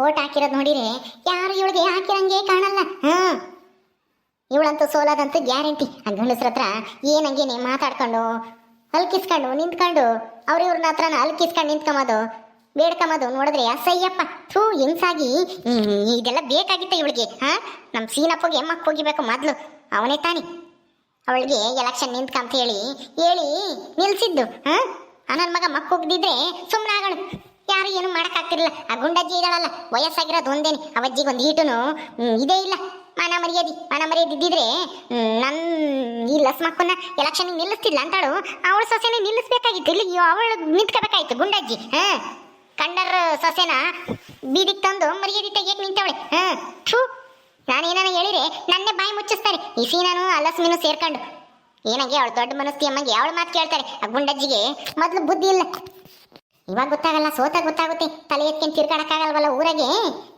Vote ಹಾಕಿರೋದು ನೋಡಿರಿ, ಯಾರು ಇವಳಿಗೆ ಹಾಕಿರಂಗೆ ಕಾಣಲ್ಲ. ಹ್ಮ್ ಇವಳಂತೂ ಸೋಲಾದಂತೂ ಗ್ಯಾರಂಟಿ. ಆ ಗಂಡಸ್ರ ಹತ್ರ ಏನಂಗೇನೆ ಮಾತಾಡ್ಕೊಂಡು ಅಲ್ಕಿಸ್ಕೊಂಡು ನಿಂತ್ಕೊಂಡು ಅವ್ರಿವ್ರನ್ನ ಹತ್ರ ಹತ್ರನ ಹಲ್ಕಿಸ್ಕೊಂಡು ನಿಂತ್ಕೊಂಬೋದು ಬೇಡ್ಕೊಂಬೋದು ನೋಡಿದ್ರೆ ಅಸಯ್ಯಪ್ಪ ಥೂ, ಹಿಂಸಾಗಿ. ಇದೆಲ್ಲ ಬೇಕಾಗಿತ್ತ ಇವಳಿಗೆ. ಹಾ? ನಮ್ಮ ಸೀನಪ್ಪಗೆ ಎಮ್ಮಕ್ಕೆ ಹೋಗಿಬೇಕು ಮೊದಲು. ಅವನೇ ತಾನೆ. ಅವಳಿಗೆ ಎಲೆಕ್ಷನ್ ನಿಂತ್ಕಂತ ಹೇಳಿ ಹೇಳಿ ನಿಲ್ಸಿದ್ದು. ಹಾ? ನನ್ನ ಮಗ ಮಕ್ಕ ಹೋಗ್ದಿದ್ರೆ ಸುಮ್ಮನೆ ಆಗಳು ಯಾರು ಏನು ಮಾಡೋಕ್ಕಾಗ್ತಿರಲಿಲ್ಲ. ಆ ಗುಂಡಜ್ಜಿ ಇದ್ದಾಳಲ್ಲ ವಯಸ್ಸಾಗಿರೋದು ಒಂದೇನೆ. ಅವಜ್ಜಿಗೆ ಒಂದು ಈಟುನು ಇದೇ ಇಲ್ಲ. ಮಾನ ಮರ್ಯಾದಿ, ಮಾನ ಮರ್ಯಾದೆ ಇದ್ದಿದ್ರೆ ನನ್ನ ನನ್ ಈ ಲಸ್ಮಕ್ಕನ್ನ ಎಲೆಕ್ಷನ್ ನಿಲ್ಲಿಸ್ತಿಲ್ಲ ಅಂತಾಳು. ಅವಳ ಸೊಸೆನೇ ನಿಲ್ಲಿಸ್ಬೇಕಾಗಿತ್ತು. ಇಲ್ಲಿ ಅವಳು ನಿಂತ್ಕೋಬೇಕಾಯ್ತು ಗುಂಡಜ್ಜಿ, ಹಾ? ಕಂಡರ್ ಸೊಸೆನ ಬೀದಿಗೆ ತಂದು ಮರ್ಯಾದೆ ತೆಗಿಯಕ್ಕೆ ನಿಂತವಳೆ, ಹಾ? ಥೂ, ನಾನೇನಾನ ಹೇಳಿರಿ ನನ್ನೇ ಬಾಯಿ ಮುಚ್ಚಿಸ್ತಾರೆ. ಈ ಸೀನಾನು ಅಲಸ್ಮಿನೂ ಸೇರ್ಕೊಂಡು. ಏನಂಗೆ, ಅವಳು ದೊಡ್ಡ ಮನಸ್ತಿ ಅಮ್ಮಂಗೆ ಅವಳು ಮಾತು ಕೇಳ್ತಾರೆ. ಆ ಗುಂಡಜ್ಜಿಗೆ ಮೊದಲು ಬುದ್ಧಿ ಇಲ್ಲ. ಇವಾಗ ಗೊತ್ತಾಗಲ್ಲ ಸೋತ ಗೊತ್ತಾಗುತ್ತೆ. ತಲೆ ಎತ್ಕೊಂಡು ತಿರ್ಗಾಡಕ್ಕಾಗಲ್ವಲ್ಲ ಊರಾಗೆ?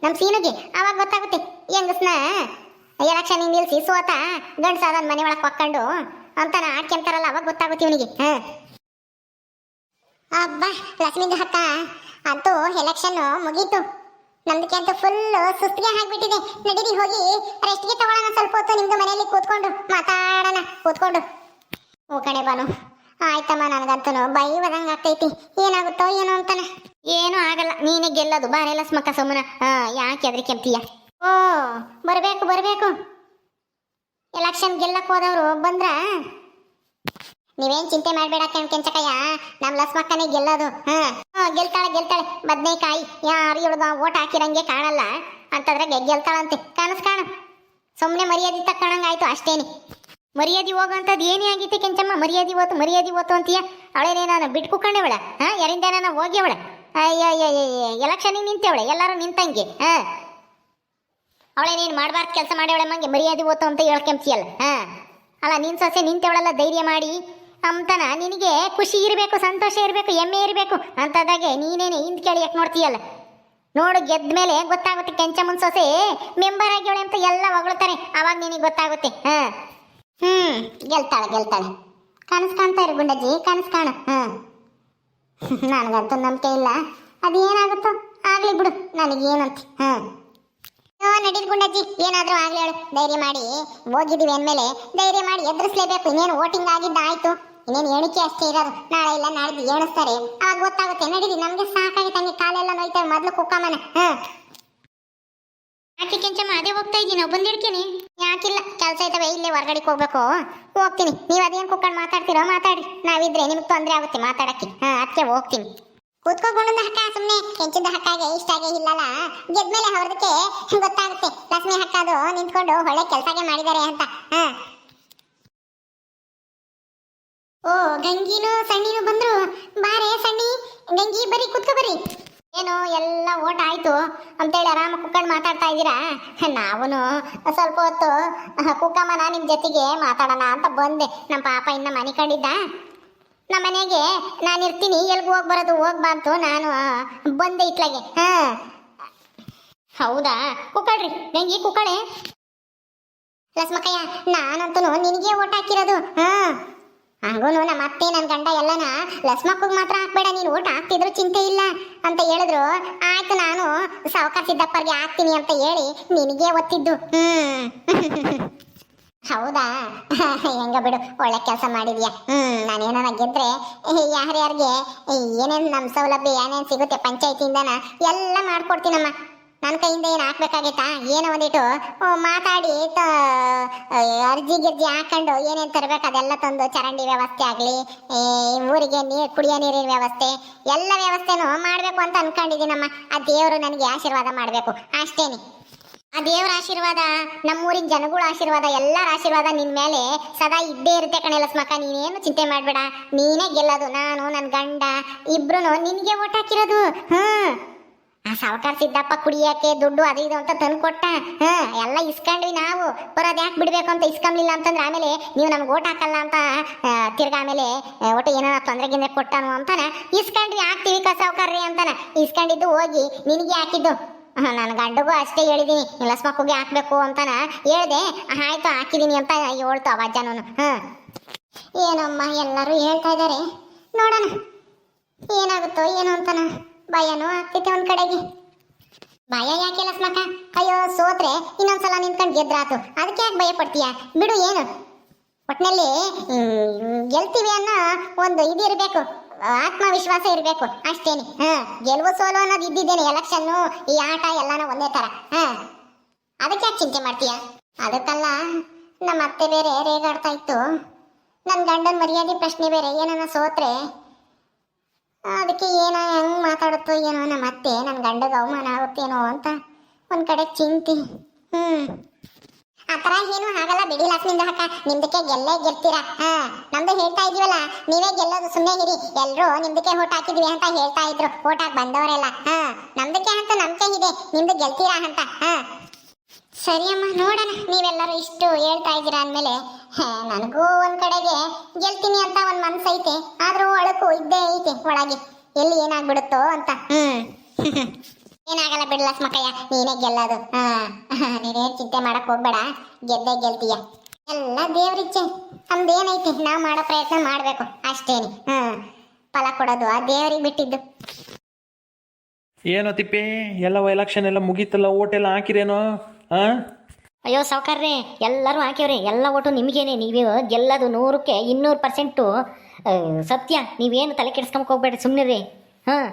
ನಮ್ಮ ಸೀನುಗೆ. ಅವಾಗ ಗೊತ್ತಾಗುತ್ತೆ. ಹೆಂಗಸ್ನ? ಎಲೆಕ್ಷನ್ ನಿಲ್ಸಿ. ಸೋತ. ಗಂಡಸ ಅದನ್ನ ಮನೆ ಒಳಗೆ ಅಂತ ಅಂತಾನ ಆಡ್ಕೊಂತಾರಲ್ಲ ಅವಾಗ ಗೊತ್ತಾಗುತ್ತೆ ಇವನಿಗೆ. ಅಬ್ಬ, ಲಕ್ಷ್ಮೀದು ಹಕ್ಕ ಅಂತೂ ಎಲೆಕ್ಷನ್ ಮುಗೀತು. ನಮ್ದಕ್ಕೆ ಅಂತೂ ಫುಲ್ ಸುಸ್ತಿಗೆ ಹಾಕ್ಬಿಟ್ಟಿದೆ ನಡೀರಿ, ಹೋಗಿ. ರೆಸ್ಟ್ಗೆ ತಗೊಳ್ಳೋಣ ಸ್ವಲ್ಪ ಹೊತ್ತು ನಿಮ್ದು ಮನೆಯಲ್ಲಿ ಕೂತ್ಕೊಂಡು ಮಾತಾಡೋಣ. ಕೂತ್ಕೊಂಡು. ಓ ಕಣೆ ಬಾನು ಆಯ್ತಮ್ಮ ನನಗಂತೂ ಬೈ ಬರಂಗ ಆಗ್ತೈತಿ. ಏನಾಗುತ್ತೋ ಏನೋ ಅಂತಾನೆ. ಏನೂ ಆಗಲ್ಲ ನೀನೇ ಗೆಲ್ಲೋದು. ಬಾರೆಲ್ಲ ಸ್ಮಕ್ಕ ಸುಮ್ಮನ ಯಾಕೆ ಅದ್ರ ಕೆಂಪ್ತೀಯ ಓ ಬರಬೇಕು ಬರಬೇಕು. ಎಲೆಕ್ಷನ್ ಗೆಲ್ಲಕ್ ಹೋದವರು ಬಂದ್ರ? ನೀವೇನ್ ಚಿಂತೆ ಮಾಡ್ಬೇಡ ಕೆಂಚಕಯ್ಯ. ನಮ್ ಲಸ್ಮಕ್ಕನೇ ಗೆಲ್ಲೋದು. ಹಾ. ಗೆಲ್ತಾಳೆ ಗೆಲ್ತಾಳೆ. ಬದ್ನೇಕಾಯಿ. ಯಾರು ಇವಳು ಓಟ್ ಹಾಕಿರಂಗೆ ಕಾಣಲ್ಲ. ಅಂತಂದ್ರೆ ಗೆಲ್ತಾಳಂತೆ. ಕನಸ್ ಕಾಣ. ಸುಮ್ಮನೆ ಮರ್ಯಾದೆ ತಕ್ಕಣಂಗಾಯ್ತು ಅಷ್ಟೇನಿ. ಮರ್ಯಾದೆ ಹೋಗುವಂಥದ್ದು ಏನೇ ಆಗಿತ್ತು ಕೆಂಚಮ್ಮ? ಮರ್ಯಾದೆ ಹೋತು ಮರ್ಯಾದೆ ಹೋತು ಅಂತೀಯ? ಅವಳೇನೇ ನಾನು ಬಿಟ್ಟು ಅವಳ ಹಾ, ಯಾರಿಂದ ನಾನು ಹೋಗ್ಯವಳ? ಎಲೆಕ್ಷನ್ ಎಲೆಕ್ಷನಿಗೆ ಅವಳೆ ಎಲ್ಲರೂ ನಿಂತಂಗೆ, ಹಾ? ಅವಳೇನೇನು ಮಾಡಬಾರ್ದು ಕೆಲಸ ಮಾಡೇವಳೆ ಮಂಗೆ ಮರ್ಯಾದೆ ಹೋತು ಅಂತ ಹೇಳ್ಕೆಂಪ್ತಿಯಲ್ಲ ಹಾಂ? ಅಲ್ಲ, ನಿನ್ ಸೊಸೆ ನಿಂತೇವಳಲ್ಲ, ಧೈರ್ಯ ಮಾಡಿ. ಅಂತನ ನಿನಗೆ ಖುಷಿ ಇರಬೇಕು, ಸಂತೋಷ ಇರಬೇಕು, ಹೆಮ್ಮೆ ಇರಬೇಕು ಅಂತದಾಗೆ ನೀನೇನೆ ಹಿಂದ್ ಕೇಳಿಯಕ್ಕೆ ನೋಡ್ತೀಯಲ್ಲ? ನೋಡು, ಗೆದ್ದ ಮೇಲೆ ಗೊತ್ತಾಗುತ್ತೆ ಕೆಂಚಮ್ಮನ ಸೊಸೆ ಮೆಂಬರ್ ಆಗ್ಯವಳೆ ಅಂತ ಎಲ್ಲ ಹೊಗಳ್ತಾರೆ. ಅವಾಗ ನಿನಗೆ ಗೊತ್ತಾಗುತ್ತೆ, ಹಾ? ಹ್ಮ್, ಗೆಲ್ತಾಳೆ ಗೆಲ್ತಾಳೆ. ಕನಸು ಕಾಣ್ತಾ ಇರು ಗುಂಡಜ್ಜಿ, ಕನಸು ಕಾಣ. ಹ್ಮ್. ನನಗಂತೂ ನಂಬಿಕೆ ಇಲ್ಲ. ಅದೇನಾಗುತ್ತೋ ಆಗ್ಲಿ ಬಿಡು, ನನಗೇನಂತ. ಹ್ಮ್. ನಡೀದ್ ಗುಂಡಜ್ಜಿ, ಏನಾದ್ರೂ ಆಗ್ಲಿ ಹೇಳು. ಧೈರ್ಯ ಮಾಡಿ. ಹೋಗಿದೀವಿ ಅಂದ್ಮೇಲೆ ಧೈರ್ಯ ಮಾಡಿ ಎದುರಿಸ್ಲೇಬೇಕು. ಇನ್ನೇನು ವೋಟಿಂಗ್ ಆಗಿದ್ದ ಆಯ್ತು. ಇನ್ನೇನು ಎಣಿಕೆ ಅಷ್ಟೇ ಇರೋದು. ನಾಳೆ ಇಲ್ಲ ನಾಳೆ ಎಣಿಸ್ತಾರೆ ಆಗ ಗೊತ್ತಾಗುತ್ತೆ. ನಡೀರಿ ನಮ್ಗೆ ಸಾಕಾಗಿತ್ತು ಹಂಗೆ ಕಾಲೆಲ್ಲ ನೋಯ್ತವೆ. ಮೊದ್ಲು ಕುಕ್ಕಮ್ಮನ. ಹ ಯಾಕೆ ಕೆಂಚಮ್ಮ? ಅದೇ ಹೋಗ್ತಾ ಇದ್ದೀನಿ. ಬಂದಿರ್ತೀನಿ ಯಾಕಿಲ್ಲ? ಕೆಲಸ ಇದ್ದಾವೆ ಇಲ್ಲೇ ಹೊರಗಡೆ ಹೋಗ್ಬೇಕು. ಹೋಗ್ತೀನಿ. ನೀವು ಅದೇನು ಕುಕ್ಕಂಡು ಮಾತಾಡ್ತೀರೋ ಮಾತಾಡಿ ನಾವಿದ್ರೆ ನಿಮ್ಗೆ ತೊಂದರೆ ಆಗುತ್ತೆ ಮಾತಾಡಕ್ಕೆ. ಹಾಂ ಅದಕ್ಕೆ ಹೋಗ್ತೀನಿ. ಕೂತ್ಕೊಂಡ ಹಕ್ಕ ಸುಮ್ಮನೆ ಕೆಂಚಿಂದ ಹಕ್ಕಾಗೆ ಇಷ್ಟಾಗೆ ಇಲ್ಲಲ್ಲ? ಗೆದ್ಮೇಲೆ ಅವ್ರದಕ್ಕೆ ಗೊತ್ತಾಗುತ್ತೆ. ಲಕ್ಷ್ಮಿ ಹಕ್ಕದು ನಿಂತ್ಕೊಂಡು ಒಳ್ಳೆ ಕೆಲಸಗೆ ಮಾಡಿದ್ದಾರೆ ಅಂತ. ಹಾಂ. ಓ, ಗಂಗಿನೂ ಸಣ್ಣಿನೂ ಬಂದ್ರು. ಬಾರೆ ಸಣ್ಣಿ. ಗಂಗಿ, ಬರೀ, ಕೂತ್ಕೊ ಬರ್ರಿ ಏನು, ಎಲ್ಲ ಓಟ್ ಆಯ್ತು ಅಂತೇಳಿ ಆರಾಮ ಕುಕ್ಕಂಡು ಮಾತಾಡ್ತಾ ಇದ್ದೀರಾ? ನಾವು ಸ್ವಲ್ಪ ಹೊತ್ತು ಕುಕ್ಕಮ್ಮನ ನಿಮ್ಮ ಜೊತೆಗೆ ಮಾತಾಡೋಣ ಅಂತ ಬಂದೆ. ನಮ್ಮ ಪಾಪ ಇನ್ನ ಮನೆ ಕಂಡಿದ್ದ ನಮ್ಮ ಮನೆಗೆ ನಾನು ಇರ್ತೀನಿ, ಎಲ್ಗೂ ಹೋಗಿ ಬರೋದು ಹೋಗ್ಬಾರ್ದು ನಾನು ಬಂದೆ ಇತ್ಲಾಗೆ ಹಾಂ. ಹೌದಾ? ಕುಕ್ಕಳ್ರಿ ನಂಗೆ ಕುಕ್ಕಳೆ? ಲಸ್ಮಕ್ಕಯ್ಯ ನಾನಂತೂ ನಿನಗೆ ಓಟ್ ಹಾಕಿರೋದು. ಹಾ. ಹಂಗೂನು ನಮ್ಮ ಅತ್ತೆ ನನ್ನ ಗಂಡ ಎಲ್ಲನ ಲಸ್ಮಕ್ಕಗ್ ಮಾತ್ರ ಹಾಕ್ಬೇಡ, ನೀನು ಊಟ ಹಾಕ್ತಿದ್ರು ಚಿಂತೆ ಇಲ್ಲ ಅಂತ ಹೇಳಿದ್ರು. ಆಯ್ತು ನಾನು ಸಾವುಕಾರ ಸಿದ್ದಪ್ಪರ್ಗೆ ಹಾಕ್ತೀನಿ ಅಂತ ಹೇಳಿ ನಿನಗೆ ಒತ್ತಿದ್ದು. ಹ್ಮ್. ಹೌದಾ? ಹೆಂಗ ಬಿಡು, ಒಳ್ಳೆ ಕೆಲಸ ಮಾಡಿದ್ಯಾ. ಹ್ಮ್, ನಾನೇನಾರ ಗೆದ್ರೆ ಯಾರ್ಯಾರಿಗೆ ಏನೇನು ನಮ್ಮ ಸೌಲಭ್ಯ, ಏನೇನು ಸಿಗುತ್ತೆ ಪಂಚಾಯತಿಯಿಂದನ ಎಲ್ಲ ಮಾಡ್ಕೊಡ್ತೀನಮ್ಮ. ನನ್ನ ಕೈಯಿಂದ ಏನು ಹಾಕ್ಬೇಕಾಗೈತಾ? ಏನೋ ಒಂದಿಟ್ಟು ಮಾತಾಡಿ ಅರ್ಜಿ ಗಿರ್ಜಿ ಹಾಕೊಂಡು ಏನೇನು ತರಬೇಕು ಅದೆಲ್ಲ ತಂದು ಚರಂಡಿ ವ್ಯವಸ್ಥೆ ಆಗಲಿ ಊರಿಗೆ ನೀರು, ಕುಡಿಯೋ ನೀರಿನ ವ್ಯವಸ್ಥೆ, ಎಲ್ಲ ವ್ಯವಸ್ಥೆನೂ ಮಾಡಬೇಕು ಅಂತ ಅನ್ಕೊಂಡಿದ್ದೀನಮ್ಮ. ಆ ದೇವರು ನನಗೆ ಆಶೀರ್ವಾದ ಮಾಡಬೇಕು. ಅಷ್ಟೇನೆ. ಆ ದೇವರ ಆಶೀರ್ವಾದ, ನಮ್ಮೂರಿನ ಜನಗಳ ಆಶೀರ್ವಾದ, ಎಲ್ಲರ ಆಶೀರ್ವಾದ ನಿನ್ ಮೇಲೆ ಸದಾ ಇದ್ದೇ ಇರುತ್ತೆ ಕಣೆ ಲಸ್ಮಕ್ಕ ನೀನೇನು ಚಿಂತೆ ಮಾಡಬೇಡ. ನೀನೇ ಗೆಲ್ಲೋದು. ನಾನು ನನ್ನ ಗಂಡ ಇಬ್ರು ನಿನಗೆ ಓಟ್ ಹಾಕಿರೋದು. ಹ್ಮ್. ಆ ಸಾವುಕಾರ ಸಿದ್ದಪ್ಪ ಕುಡಿಯಕ್ಕೆ ದುಡ್ಡು ಅದು ಇದು ಅಂತ ತಂದು ಕೊಟ್ಟ ಹಾ, ಎಲ್ಲ ಇಸ್ಕೊಂಡ್ವಿ ನಾವು. ಬರೋದು ಯಾಕೆ ಬಿಡ್ಬೇಕು ಅಂತ ಇಸ್ಕೊಂಬ್ಲಿಲ್ಲ ಅಂತಂದ್ರೆ ಆಮೇಲೆ ನೀವು ನಮ್ಗೆ ಓಟ್ ಹಾಕಲ್ಲ ಅಂತ ತಿರ್ಗಾ ಆಮೇಲೆ ಒಟ್ಟು ಏನಾರ ತೊಂದರೆ ಗಿಂದ್ರೆ ಕೊಟ್ಟನು ಅಂತಾನೆ? ಇಸ್ಕೊಂಡ್ವಿ, ಹಾಕ್ತೀವಿ ಕ ಸಾವುಕಾರ್ರಿ ಅಂತಾನೆ. ಇಸ್ಕೊಂಡಿದ್ದು ಹೋಗಿ ನಿನಗೆ ಹಾಕಿದ್ದು. ನನ್ನ ಗಂಡಗೂ ಅಷ್ಟೇ ಹೇಳಿದ್ದೀನಿ ಲಸ್ಮಕ್ಕೂಗೆ ಹಾಕ್ಬೇಕು ಅಂತಾನ ಹೇಳಿದೆ. ಆಯ್ತು ಹಾಕಿದ್ದೀನಿ ಅಂತ ಹೇಳ್ತು ಅವಾಜನೂ ಹ್ಞೂ ಏನಮ್ಮ ಎಲ್ಲರೂ ಹೇಳ್ತಾ ಇದ್ದಾರೆ ನೋಡೋಣ. ಏನಾಗುತ್ತೋ ಏನು ಅಂತಾನ. ಭಯನೂ ಆಗ್ತೈತೆ ಒಂದ್ ಕಡೆಗೆ. ಭಯ ಯಾಕೆ ಲಸ್ಮಕ್ಕ ಅಯ್ಯೋ ಸೋತ್ರೆ ಇನ್ನೊಂದ್ಸಲ ನಿಂತ್ಕೊಂಡು ಗೆದ್ರಾತು. ಅದಕ್ಕೆ ಯಾಕೆ ಭಯ ಪಡ್ತೀಯ? ಬಿಡು ಏನು? ಒಟ್ನಲ್ಲಿ ಹ್ಮ್, ಗೆಲ್ತೀವಿ ಅನ್ನೋ ಒಂದು ಇದು ಇರಬೇಕು. ಆತ್ಮವಿಶ್ವಾಸ ಇರಬೇಕು. ಅಷ್ಟೇನೆ. ಹಾ ಗೆಲುವು ಸೋಲು ಅನ್ನೋದು ಇದ್ದಿದ್ದೇನೆ ಎಲೆಕ್ಷನ್ ಈ ಆಟ ಎಲ್ಲಾನು ಒಂದೇ ತರ. ಹಾ ಅದಕ್ಕೆ ಯಾಕೆ ಚಿಂತೆ ಮಾಡ್ತೀಯ? ಅದಕ್ಕಲ್ಲ ನಮ್ಮ ಅತ್ತೆ ಬೇರೆ ರೇಗಾಡ್ತಾ ಇತ್ತು. ನನ್ನ ಗಂಡನ ಮರ್ಯಾದೆ ಪ್ರಶ್ನೆ ಬೇರೆ. ಏನನ್ನ ಸೋತ್ರೆ ಅದಕ್ಕೆ ಏನೋ ಹೆಂಗ್ ಮಾತಾಡುತ್ತೋ ಏನೋ ನಮ್ಮ ಅತ್ತೆ ನನ್ನ ಗಂಡಗೆ ಅವಮಾನ ಆಗುತ್ತೇನೋ ಅಂತ ಒಂದ್ ಕಡೆ ಚಿಂತೆ. ಹ್ಮ್. ಆ ಥರ ಏನು ಆಗಲ್ಲ ಬಿಡಿ ಲಕ್ಷ್ಮಿಂದ ಹಾಕ. ನಿಮ್ದಕ್ಕೆ ಗೆಲ್ಲೇ ಗೆಲ್ತೀರಾ? ಹ, ನಮ್ದು ಹೇಳ್ತಾ ಇದೀವಲ್ಲ, ನೀವೇ ಗೆಲ್ಲೋದು ಸುಮ್ಮನೆ ಹಿರಿ ಎಲ್ರು ನಿಮ್ದಕ್ಕೆ ಓಟ್ ಹಾಕಿದ್ವಿ ಅಂತ ಹೇಳ್ತಾ ಇದ್ರು. ಓಟ್ ಹಾಕಿ ಬಂದವರೆಲ್ಲ. ಹ, ನಮ್ದಕ್ಕೆ ಅಂತ ನಂಬಿಕೆ ಇದೆ. ನಿಮ್ದು ಗೆಲ್ತೀರಾ ಅಂತ. ಹ. ಸರಿ ಅಮ್ಮ, ನೋಡೋಣ. ನೀವೆಲ್ಲರೂ ಇಷ್ಟು ಹೇಳ್ತಾ ಇದ್ದೀರಾ ಅಂದಮೇಲೆ ನನಗೂ ಒಂದ್ ಕಡೆಗೆ ಗೆಲ್ತೀನಿ ಅಂತ ಒಂದ್ ಮನ್ಸೈತೆ. ಇದ್ದೇ ಐತೆ ಒಳಗೆ. ಎಲ್ಲಿ ಏನಾಗ್ಬಿಡುತ್ತೋ ಅಂತ. ಹ್ಮ್. ಏನಾಗಲ್ಲ ಬಿಡಲ್ಲ ಸ್ಮಕಯ್ಯ ನೀನೇ ಗೆಲ್ಲದು. ಹಾ. ನೀನೇನ್ ಚಿಂತೆ ಮಾಡಕ್ ಹೋಗ್ಬೇಡ. ಗೆದ್ದೇ ಗೆಲ್ತೀಯ. ಎಲ್ಲ ದೇವ್ರಿಚ್ಛೆ ನಮ್ದೇನೈತಿ ನಾವು ಮಾಡೋ ಪ್ರಯತ್ನ ಮಾಡ್ಬೇಕು. ಅಷ್ಟೇನೆ. ಹ್ಮ್ ಫಲ ಕೊಡೋದು ಆ ದೇವ್ರಿಗೆ ಬಿಟ್ಟಿದ್ದು. ಏನೋ ತಿಪ್ಪಿ ಎಲ್ಲ ಎಲೆಕ್ಷನ್ ಎಲ್ಲ ಮುಗೀತಲ್ಲ ಓಟೆಲ್ಲ ಹಾಕಿರೇನೋ? ಹಾಂ? ಅಯ್ಯೋ ಸಾವುಕಾರ್ರೆ, ಎಲ್ಲರೂ ಹಾಕ್ಯವ್ರಿ, ಎಲ್ಲ ಒಟ್ಟು ನಿಮಗೇನೆ, ನೀವು ಗೆಲ್ಲದು ನೂರಕ್ಕೆ ಇನ್ನೂರು ಪರ್ಸೆಂಟು. ಸತ್ಯ, ನೀವೇನು ತಲೆ ಕೆಡಿಸ್ಕೊಂಬಕ್ಕೆ ಹೋಗ್ಬೇಡ್ರಿ ಸುಮ್ಮನೆ ಹಾಂ.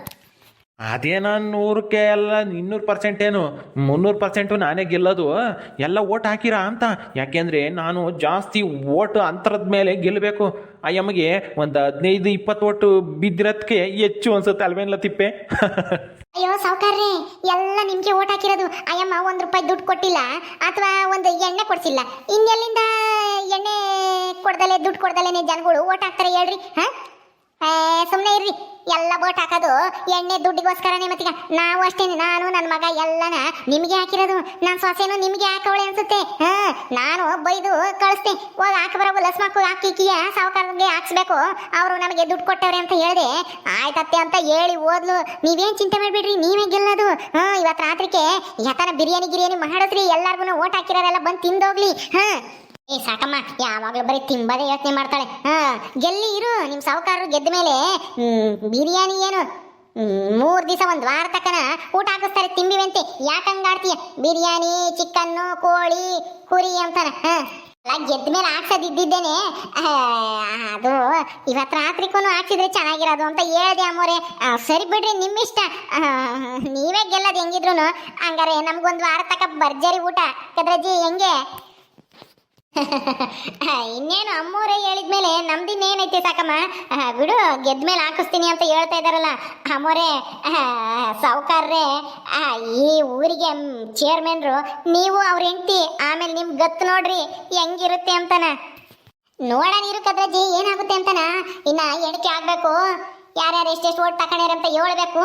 ಅದೇನೋ ನೂರಕ್ಕೆ ಎಲ್ಲ ಇನ್ನೂರು ಪರ್ಸೆಂಟ್ ಏನು ಮುನ್ನೂರು ಪರ್ಸೆಂಟು ನಾನೇ ಗೆಲ್ಲೋದು, ಎಲ್ಲ ಓಟ್ ಹಾಕಿರಾ ಅಂತ? ಯಾಕೆಂದರೆ ನಾನು ಜಾಸ್ತಿ ಓಟ್ ಅಂತರದ ಮೇಲೆ ಗೆಲ್ಲಬೇಕು ಆ ಯಮಗೆ ಒಂದು ಹದಿನೈದು, ಇಪ್ಪತ್ತು ಓಟು ಬಿದ್ದಿರೋದಕ್ಕೆ ಹೆಚ್ಚು ಅನ್ಸುತ್ತೆ ಅಲ್ವೇನಲ್ಲ ತಿಪ್ಪೆ? ಅಯ್ಯೋ, ಸಾವುಕಾರ್ರೆ, ಎಲ್ಲ ನಿಮ್ಗೆ ಓಟ್ ಹಾಕಿರೋದು. ಅಯ್ಯಮ್ಮ, ಒಂದ್ ರೂಪಾಯಿ ದುಡ್ಡು ಕೊಟ್ಟಿಲ್ಲ, ಅಥವಾ ಒಂದು ಎಣ್ಣೆ ಕೊಡ್ಸಿಲ್ಲ. ಇನ್ನೆಲ್ಲಿಂದ ಎಣ್ಣೆ ಕೊಡ್ದಲೆ, ದುಡ್ಡು ಕೊಡ್ದಲೇನೆ ಜನಗಳು ಓಟ್ ಹಾಕ್ತಾರೆ ಹೇಳ್ರಿ, ಹಾ? ಸುಮ್ಮನೆ ಇರ್ರಿ. ಎಲ್ಲ ಓಟ್ ಹಾಕೋದು, ಎಣ್ಣೆ ದುಡ್ಡಿಗೋಸ್ಕರನೇ ಮತ್ತೀಗ ನಾವು ಅಷ್ಟೇ ನಾನು ನನ್ನ ಮಗ, ಎಲ್ಲನ ನಿಮಗೆ ಹಾಕಿರೋದು. ನಾನು ಸೊಸೆನೂ ನಿಮಗೆ ಹಾಕವಳೆ ಅನ್ಸುತ್ತೆ, ಹಾ? ನಾನು ಬೈದು ಕಳಿಸ್ತೆ ಹೋಗಿ ಹಾಕಿ ಬರೋ ಲಸ್ಮಾಕು ಹಾಕಿಕಿಯ ಸಾವುಕಾರರಿಗೆ ಹಾಕ್ಸ್ಬೇಕು. ಅವರು ನಮಗೆ ದುಡ್ಡು ಕೊಟ್ಟವ್ರೆ ಅಂತ ಹೇಳಿದೆ. ಆಯ್ತತ್ತೆ. ಅಂತ ಹೇಳಿ ಓದ್ಲು ನೀವೇನ್ ಚಿಂತೆ ಮಾಡ್ಬೇಡ್ರಿ, ನೀವೇ ಗೆಲ್ಲೋದು. ಹಾ ಇವತ್ತು ರಾತ್ರಿಗೆ ಯಾತನ ಬಿರಿಯಾನಿ ಗಿರಿಯಾನಿ ಮಾಡಿದ್ರಿ ಎಲ್ಲಾರ್ಗು ಓಟ್ ಹಾಕಿರೋರೆಲ್ಲ ಬಂದು ತಿಂದೋಗ್ಲಿ. ಹಾ. ಏ, ಸಾಕಮ್ಮ, ಯಾವಾಗಲೂ ಬರೀ ತಿಂಬದೇ ಯೋಚನೆ ಮಾಡ್ತಾಳೆ. ಹಾ, ಗೆಲ್ಲಿ ಇರು, ನಿಮ್ ಸಾವುಕಾರರು ಗೆದ್ದ ಮೇಲೆ ಬಿರಿಯಾನಿ ಏನು? ಮೂರ್ ದಿವಸ ಒಂದ್ ವಾರ ತಕನ ಊಟ ಹಾಕಿಸ್ತಾರೆ ತಿಂಬಿವಂತೆ. ಯಾಕಂಗಾಡ್ತೀಯ ಬಿರಿಯಾನಿ, ಚಿಕನ್ನು, ಕೋಳಿ, ಕುರಿ ಅಂತಾನ. ಹಾ. ಗೆದ್ದ ಮೇಲೆ ಹಾಕ್ಸೋದಿದ್ದೇನೆ ಅದು ಇವತ್ತು ರಾತ್ರಿಗೂ ಹಾಕ್ಸಿದ್ರೆ ಚೆನ್ನಾಗಿರೋದು ಅಂತ ಹೇಳಿದೆ ಅಮ್ಮೋರೆ. ಸರಿ ಬಿಡ್ರಿ ನಿಮ್ಮ ಇಷ್ಟ ನೀವೇ ಗೆಲ್ಲೋದು ಹೆಂಗಿದ್ರು ಹಂಗಾರೆ ನಮ್ಗೊಂದು ವಾರ ತಕ ಭರ್ಜರಿ ಊಟ. ಕದ್ರಜ್ಜಿ, ಹೆಂಗೆ? ಇನ್ನೇನು ಅಮ್ಮೂರೇ ಹೇಳಿದ್ಮೇಲೆ ನಮ್ದಿನ್ನೇನೈತೆ ಸಾಕಮ್ಮ? ಆ, ಬಿಡು ಗೆದ್ಮೇಲೆ ಹಾಕಿಸ್ತೀನಿ ಅಂತ ಹೇಳ್ತಾ ಇದಾರಲ್ಲ ಅಮ್ಮೋರೇ ಸಾವುಕಾರ್ರೆ ಈ ಊರಿಗೆ ಚೇರ್ಮನ್ರು ನೀವು ಅವ್ರ ಹೆಂಡತಿ ಆಮೇಲೆ ನಿಮ್ಗೆ ಗತ್ತು ನೋಡ್ರಿ ಹೆಂಗಿರುತ್ತೆ ಅಂತಾನ? ನೋಡೋಣ ಇರು ಕದ್ರಜ್ಜಿ ಏನಾಗುತ್ತೆ ಅಂತನ? ಇನ್ನ ಎಣಿಕೆ ಆಗ್ಬೇಕು. ಯಾರ್ಯಾರು ಎಷ್ಟೆಷ್ಟು ಓಟ್ ತಕೊಂಡಿರ ಅಂತ ಹೇಳ್ಬೇಕು.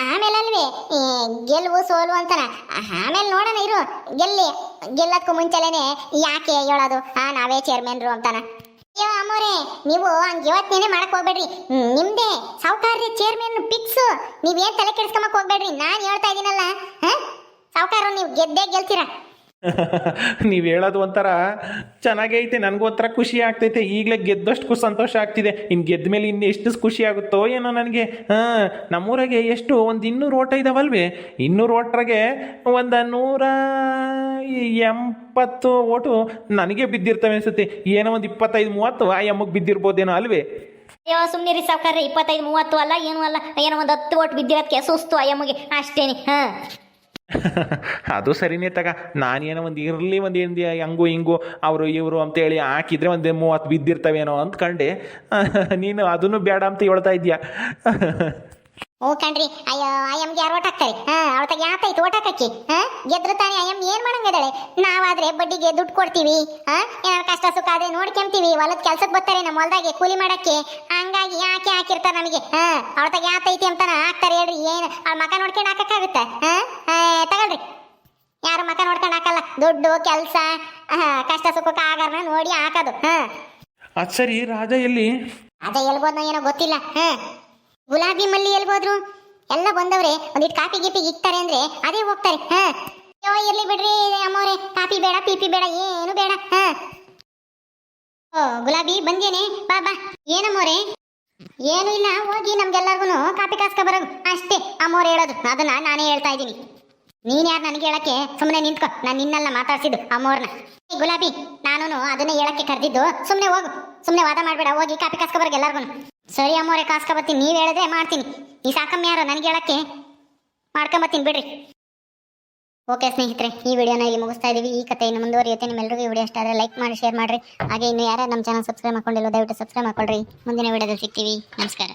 ಆಮೇಲೆ ಅಲ್ವೇ ಗೆಲ್ವು ಸೋಲು ಅಂತಾನ? ಆಮೇಲೆ ನೋಡೋಣ ಇರು. ಗೆಲ್ಲಿ. ಗೆಲ್ಲದಕ್ಕೂ ಮುಂಚೆಲೇನೆ ಯಾಕೆ ಹೇಳೋದು? ಆ, ನಾವೇ ಚೇರ್ಮನ್ರು ಅಂತಾನ. ಅಯ್ಯೋ, ಅಮ್ಮೋರೆ, ನೀವು ಹಂಗೆ ಇವತ್ತೇನೆ ಮಾಡಕ್ ಹೋಗ್ಬೇಡ್ರಿ. ನಿಮ್ದೇ ಸಾವುಕಾರ್ರಿ ಚೇರ್ಮನ್ ಪಿಕ್ಸ್ ನೀವೇನ್ ತಲೆ ಕೆಡ್ಸ್ಕೊಂಬಕ್ ಹೋಗ್ಬೇಡ್ರಿ. ನಾನು ಹೇಳ್ತಾ ಇದೀನಲ್ಲ, ಹಾ? ಸಾವುಕಾರ ನೀವು ಗೆದ್ದೇ ಗೆಲ್ತೀರಾ? ನೀವು ಹೇಳೋದು ಒಂಥರ ಚೆನ್ನಾಗೇ ಐತೆ, ನನಗೂ ಒಂಥರ ಖುಷಿ ಆಗ್ತೈತೆ. ಈಗಲೇ ಗೆದ್ದಷ್ಟು ಸಂತೋಷ ಆಗ್ತಿದೆ. ಇನ್ನು ಗೆದ್ದ ಮೇಲೆ ಇನ್ನು ಎಷ್ಟು ಖುಷಿ ಆಗುತ್ತೋ ಏನೋ ನನಗೆ. ಹಾಂ, ನಮ್ಮೂರಾಗೆ ಎಷ್ಟು? ಒಂದು ಇನ್ನೂರು ಓಟ ಇದಾವಲ್ವೇ? ಇನ್ನೂರು ಓಟ್ರಾಗೆ ಒಂದು ನೂರ ಎಂಬತ್ತು ಓಟು ನನಗೆ ಬಿದ್ದಿರ್ತವೆ ಅನಿಸುತ್ತೆ. ಏನೋ ಒಂದು ಇಪ್ಪತ್ತೈದು, ಮೂವತ್ತು? ಆ ಎಮ್ಮಗೆ ಬಿದ್ದಿರ್ಬೋದೇನೋ ಅಲ್ವೇ? ಅಯ್ಯೋ ಸುಮ್ಮನೆ ರೀ ಸಾವುಕಾರ ಇಪ್ಪತ್ತೈದು, ಮೂವತ್ತು ಅಲ್ಲ, ಏನೂ ಅಲ್ಲ. ಏನೋ ಒಂದು ಹತ್ತು ಓಟ್ ಬಿದ್ದಿರೋದಕ್ಕೆ ಸುಸ್ತು ಅಯ್ಯಮ್ಮಗೆ ಅಷ್ಟೇನೆ. ಹಾಂ. ಅದು ಸರಿನೇ ತಗ. ನಾನೇನೋ ಒಂದು ಇರಲಿ ಒಂದು ಏನು ಹಂಗು ಹಿಂಗು, ಅವರು ಇವರು ಅಂತೇಳಿ ಹಾಕಿದ್ರೆ ಒಂದು ಮೂವತ್ತು ಬಿದ್ದಿರ್ತವೇನೋ ಕಂಡೆ ನೀನು ಅದನ್ನು ಬೇಡ ಅಂತ ಹೇಳ್ತಾ ಇದೀಯ? ಓ ಕಣ್ರಿ ಅಯ್ಯೋ ಅಯ್ಯಮ್ಗೆ ಯಾರು ಓಟ್ ಹಾಕ್ತಾರೆ? ಹಾ ಅವತ್ತಾಗ ಯಾತೈತು ಓಟ್ ಹಾಕಕ್ಕೆ? ಹಾ ಗೆದ್ರು ತಾನೆ ಅಯ್ಯಮ್ ಏನ್ ಮಾಡಂಗಿದ್ದಾಳೆ ನಾವಾದ್ರೆ ಬಡ್ಡಿಗೆ ದುಡ್ಡು ಕೊಡ್ತೀವಿ ಹಾ ಏನಾರ ಕಷ್ಟ ಸುಖ ಆದ್ರೆ ನೋಡ್ಕೊಂತೀವಿ ಹೊಲದ ಕೆಲ್ಸಕ್ಕೆ ಬರ್ತಾರೆ ನಮ್ಮ ಹೊಲದಾಗೆ ಕೂಲಿ ಮಾಡಕ್ಕೆ. ಹಂಗಾಗಿ ಯಾಕೆ ಹಾಕಿರ್ತಾರೆ ನಮಗೆ? ಹಾ ತಗ ಯಾತೈತಿ ಅಂತ ಹಾಕ್ತಾರೆ ಹೇಳ್ರಿ ಏನ್ ಅವ್ಳ ಮಕ ನೋಡ್ಕೊಂಡು ಹಾಕಕ್ಕಾಗುತ್ತೆ? ಹಾ ಆ, ತಗೊಳ್ರಿ. ಯಾರು ಮಕ ನೋಡ್ಕೊಂಡು ಹಾಕಲ್ಲ ದುಡ್ಡು ಕೆಲಸ ಕಷ್ಟ ಸುಖಕ್ಕೆ ಆಗಾರನ ನೋಡಿ ಹಾಕೋದು ಹಾ. ಅದು ಸರಿ ರಾಜ ಎಲ್ಲಿ ಅದೇ ಎಲ್ಬೋದ ಏನೋ ಗೊತ್ತಿಲ್ಲ ಹಾ. ಗುಲಾಬಿ ಮಲ್ಲಿ ಎಲ್ಬೋದ್ರು ಎಲ್ಲ ಬಂದವ್ರೆ ಒಂದಿಟ್ಟು ಕಾಪಿ ಗೀಪಿ ಇಕ್ತಾರೆ ಅಂದ್ರೆ ಅದೇ ಹೋಗ್ತಾರೆ, ಹಾ? ಇರ್ಲಿ ಬಿಡ್ರಿ ಅಮ್ಮವ್ರೆ, ಕಾಪಿ ಬೇಡ, ಪೀಪಿ ಬೇಡ, ಏನು ಬೇಡ, ಹಾ? ಓ, ಗುಲಾಬಿ ಬಂದೇನೆ ಬಾ ಬಾ. ಏನಮ್ಮವ್ರೆ? ಏನು ಇಲ್ಲ, ಹೋಗಿ ನಮ್ಗೆಲ್ಲರಿಗೂ ಕಾಪಿ ಕಾಸ್ಕ ಬರೋದು ಅಷ್ಟೇ, ಅಮ್ಮವ್ರು ಹೇಳೋದು. ಅದನ್ನ ನಾನೇ ಹೇಳ್ತಾ ಇದ್ದೀನಿ. ನೀನ್ ಯಾರು ನನಗೆ ಹೇಳಕ್ಕೆ? ಸುಮ್ಮನೆ ನಿಂತ್ಕೊ. ನಾನು ನಿನ್ನೆಲ್ಲ ಮಾತಾಡ್ಸಿದ್ದು ಅಮ್ಮವ್ರನ್ನ ಗುಲಾಬಿ ನಾನು ಅದನ್ನ ಹೇಳಕ್ಕೆ ಕರೆದಿದ್ದು. ಸುಮ್ಮನೆ ಹೋಗು. ಸುಮ್ಮನೆ ವಾದ ಮಾಡಬೇಡ. ಹೋಗಿ ಕಾಪಿ ಕಾಸ್ಕೊಬರ್ಗೆ ಎಲ್ಲಾರ್ಗು ಸರಿ ಅಮ್ಮವ್ರೆ ಕಾಸ್ಕೊಬತ್ತೀನಿ ನೀವು ಹೇಳಿದ್ರೆ ಮಾಡ್ತೀನಿ. ಈ ಸಾಕಮ್ಮ ಯಾರು, ನನಗೆ ಹೇಳಕ್ಕೆ? ಮಾಡ್ಕೊಂಬತ್ತೀನಿ ಬಿಡ್ರಿ. ಓಕೆ ಸ್ನೇಹಿತರೆ, ಈ ವಿಡಿಯೋನ ಇಲ್ಲಿ ಮುಗಿಸ್ತಾ ಇದೀವಿ. ಈ ಕಥೆ ಇನ್ನು ಮುಂದುವರಿಯುತ್ತೆ. ನಿಮ್ಮೆಲ್ಲರಿಗೂ ಈ ವಿಡಿಯೋ ಇಷ್ಟ ಆದರೆ ಲೈಕ್ ಮಾಡಿ, ಶೇರ್ ಮಾಡಿರಿ. ಹಾಗೆ ಇನ್ನು ಯಾರೇ ನಮ್ಮ ಚಾನಲ್ ಸಬ್ಸ್ಕ್ರೈಬ್ ಮಾಡ್ಕೊಂಡಿಲ್ಲ, ದಯವಿಟ್ಟು ಸಬ್ಸ್ಕ್ರೈಬ್ ಮಾಡ್ಕೊಳ್ರಿ. ಮುಂದಿನ ವಿಡಿಯೋದಲ್ಲಿ ಸಿಗ್ತೀವಿ. ನಮಸ್ಕಾರ.